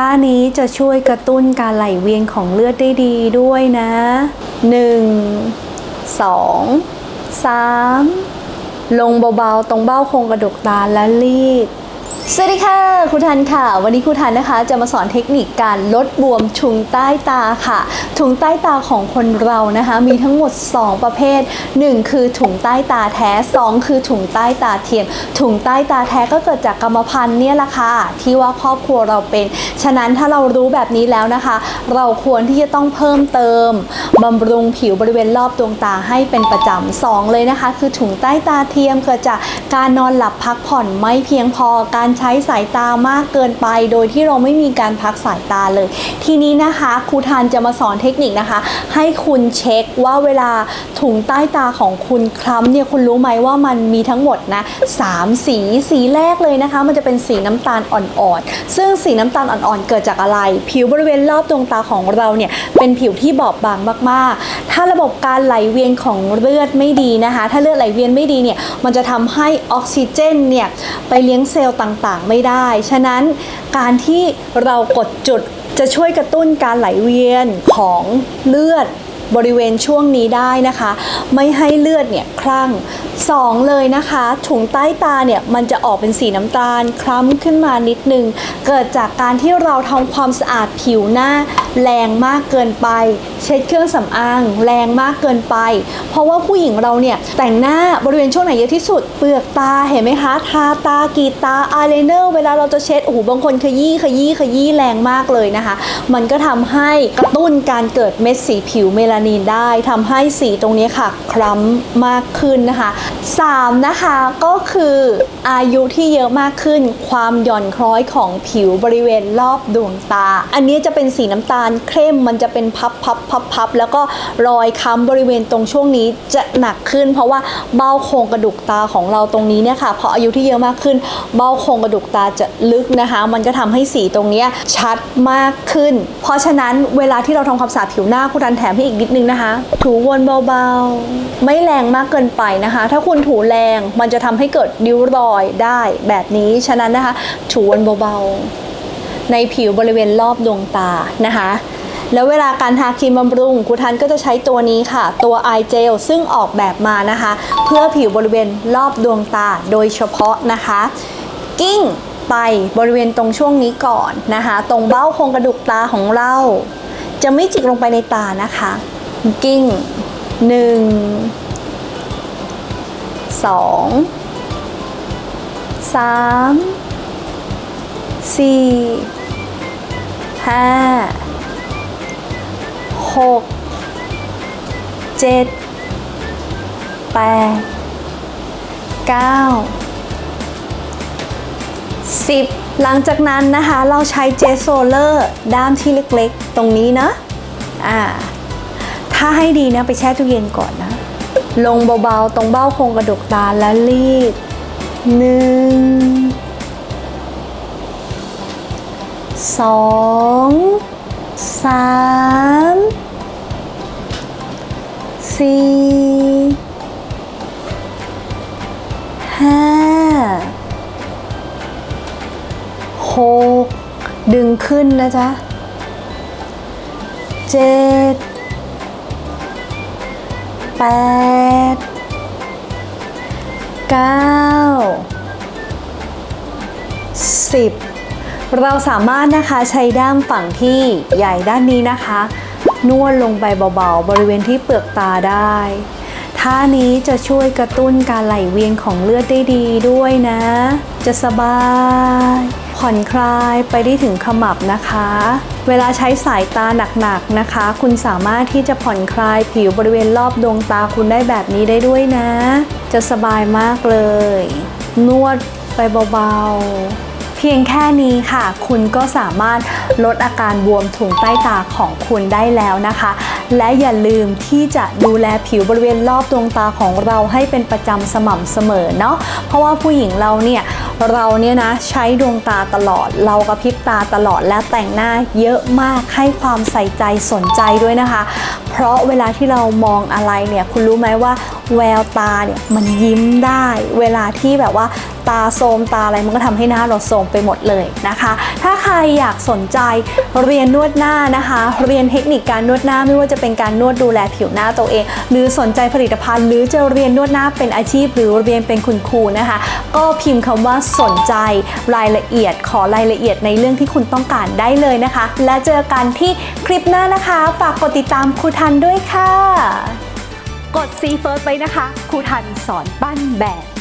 ท่านี้จะช่วยกระตุ้นการไหลเวียนของเลือดได้ดีด้วยนะ 1 2 3 ลงเบาๆ ตรงเบ้าโครงกระดูกตาและรีด สวัสดีค่ะครูทันค่ะ วันนี้ครูทันนะคะ จะมาสอนเทคนิคการลดบวมถุงใต้ตาค่ะถุงใต้ตาของคนเรานะคะ มีทั้งหมด 2 ประเภท 1 คือถุงใต้ตาแท้ 2 คือถุงใต้ตาเทียม ถุงใต้ตาแท้ก็เกิดจากกรรมพันธุ์เนี่ยแหละค่ะที่ว่าครอบครัวเราเป็น ฉะนั้นถ้าเรารู้แบบนี้แล้วนะคะ เราควรที่จะต้องเพิ่มเติมบำรุงผิวบริเวณรอบดวงตาให้เป็นประจำสองเลยนะคะ คือถุงใต้ตาเทียมเกิดจากการนอนหลับพักผ่อนไม่เพียงพอการใช้สายตามากเกินไป โดยที่เราไม่มีการพักสายตาเลย ทีนี้นะคะครูทานจะมาสอนเทคนิคนะคะ ให้คุณเช็คว่าเวลาถุงใต้ตาของคุณคล้ำเนี่ยคุณรู้ไหมว่ามันมีทั้งหมดนะสามสีสีแรกเลยนะคะ มันจะเป็นสีน้ำตาลอ่อนๆซึ่งสีน้ำตาลอ่อนๆเกิดจากอะไร ผิวบริเวณรอบดวงตาของเราเนี่ยเป็นผิวที่บอบบางมากๆ ถ้าระบบการไหลเวียนของเลือดไม่ดีนะคะ ถ้าเลือดไหลเวียนไม่ดีเนี่ยมันจะทำให้ออกซิเจนเนี่ยไปเลี้ยงเซลล์ต่างๆ ไม่ได้ ฉะนั้นการที่เรากดจุดจะช่วยกระตุ้นการไหลเวียนของเลือด บริเวณช่วงนี้ได้นะคะ ไม่ให้เลือดเนี่ยคลั่งสองเลยนะคะถุงใต้ตาเนี่ยมันจะออกเป็นสีน้ำตาลคล้ำขึ้นมานิดนึง เกิดจากการที่เราทำความสะอาดผิวหน้าแรงมากเกินไป เช็ดเครื่องสำอางแรงมากเกินไป เพราะว่าผู้หญิงเราเนี่ยแต่งหน้าบริเวณช่วงไหนเยอะที่สุด เปลือกตาเห็นไหมคะ ทาตากีตาอายไลเนอร์เวลาเราจะเช็ดโอ้โหบางคนขยี้ขยี้ขยี้แรงมากเลยนะคะ มันก็ทำให้กระตุ้นการเกิดเม็ดสีผิวเมลานินได้ทำให้สีตรงนี้ค่ะคล้ำมากขึ้นนะคะ 3 นะคะก็คืออายุที่เยอะมากขึ้น ความหย่อนคล้อยของผิวบริเวณรอบดวงตา อันนี้จะเป็นสีน้ำตาลเข้มมันจะเป็นพับพับพับพับแล้วก็รอยค้ำบริเวณตรงช่วงนี้จะหนักขึ้น เพราะว่าเบ้าโครงกระดูกตาของเราตรงนี้เนี่ยค่ะพออายุที่เยอะมากขึ้น เบ้าโครงกระดูกตาจะลึกนะคะ มันก็ทำให้สีตรงนี้ชัดมากขึ้น เพราะฉะนั้นเวลาที่เราทำความสะอาดผิวหน้าคุณรันแถมให้อีกนิดนึงนะคะ ถูวนเบาๆ ไม่แรงมากเกินไปนะคะ ถ้าคุณถูแรงมันจะทำให้เกิดริ้วรอยได้แบบนี้ฉะนั้นนะคะ ถูวนเบาๆ ในผิวบริเวณรอบดวงตานะคะแล้วเวลาการทาครีมบำรุงครูทันก็จะใช้ตัวนี้ค่ะ ตัว eye gel ซึ่งออกแบบมานะคะ เพื่อผิวบริเวณรอบดวงตาโดยเฉพาะนะคะ กิ้งไปบริเวณตรงช่วงนี้ก่อนนะคะ ตรงเบ้าโครงกระดูกตาของเรา จะไม่จิกลงไปในตานะคะ กิ้งหนึ่งสองสามสี่ห้าหกเจ็ดแปดเก้า10หลังจากนั้นนะคะ เราใช้เจสโซเลอร์ด้ามที่เล็กๆ ตรงนี้นะ อ่า ถ้าให้ดีนะไปแช่ตู้เย็นก่อนนะ ลงเบาๆ ตรงเบ้าโครงกระดูกตาแล้วรีดหนึ่งสองสามสี่ห้าหกดึงขึ้นนะจ๊ะเจ็ด แปดเก้าสิบเราสามารถนะคะใช้ด้ามฝั่งที่ใหญ่ด้านนี้นะคะ นวดลงไปเบาๆ บริเวณที่เปลือกตาได้ท่านี้จะช่วยกระตุ้นการไหลเวียนของเลือดได้ดีด้วยนะ จะสบาย ผ่อนคลายไปได้ถึงขมับนะคะ เวลาใช้สายตาหนักๆนะคะ คุณสามารถที่จะผ่อนคลายผิวบริเวณรอบดวงตาคุณได้แบบนี้ได้ด้วยนะ จะสบายมากเลย นวดไปเบาๆ เพียงแค่นี้ค่ะ คุณก็สามารถลดอาการบวมถุงใต้ตาของคุณได้แล้วนะคะ และอย่าลืมที่จะดูแลผิวบริเวณรอบดวงตาของเราให้เป็นประจำสม่ำเสมอเนาะเพราะว่าผู้หญิงเราเนี่ยเราเนี่ยนะใช้ดวงตาตลอด เรากระพริบตาตลอดและแต่งหน้าเยอะมากให้ความใส่ใจสนใจด้วยนะคะ เพราะเวลาที่เรามองอะไรเนี่ยคุณรู้ไหมว่า แววตาเนี่ยมันยิ้มได้ เวลาที่แบบว่าตาโทมตาอะไรมันก็ทำให้หน้าเราโทมไปหมดเลยนะคะ ถ้าใครอยากสนใจเรียนนวดหน้านะคะ เรียนเทคนิคการนวดหน้าไม่ว่าจะเป็นการนวดดูแลผิวหน้าตัวเอง หรือสนใจผลิตภัณฑ์ หรือจะเรียนนวดหน้าเป็นอาชีพ หรือเรียนเป็นคุณครูนะคะ ก็พิมพ์คำว่าสนใจรายละเอียดขอรายละเอียดในเรื่องที่คุณต้องการได้เลยนะคะ และเจอกันที่คลิปหน้านะคะ ฝากกดติดตามครูทันด้วยค่ะ กดซีเฟิร์สไปนะคะครูทันสอนปั้นแบบ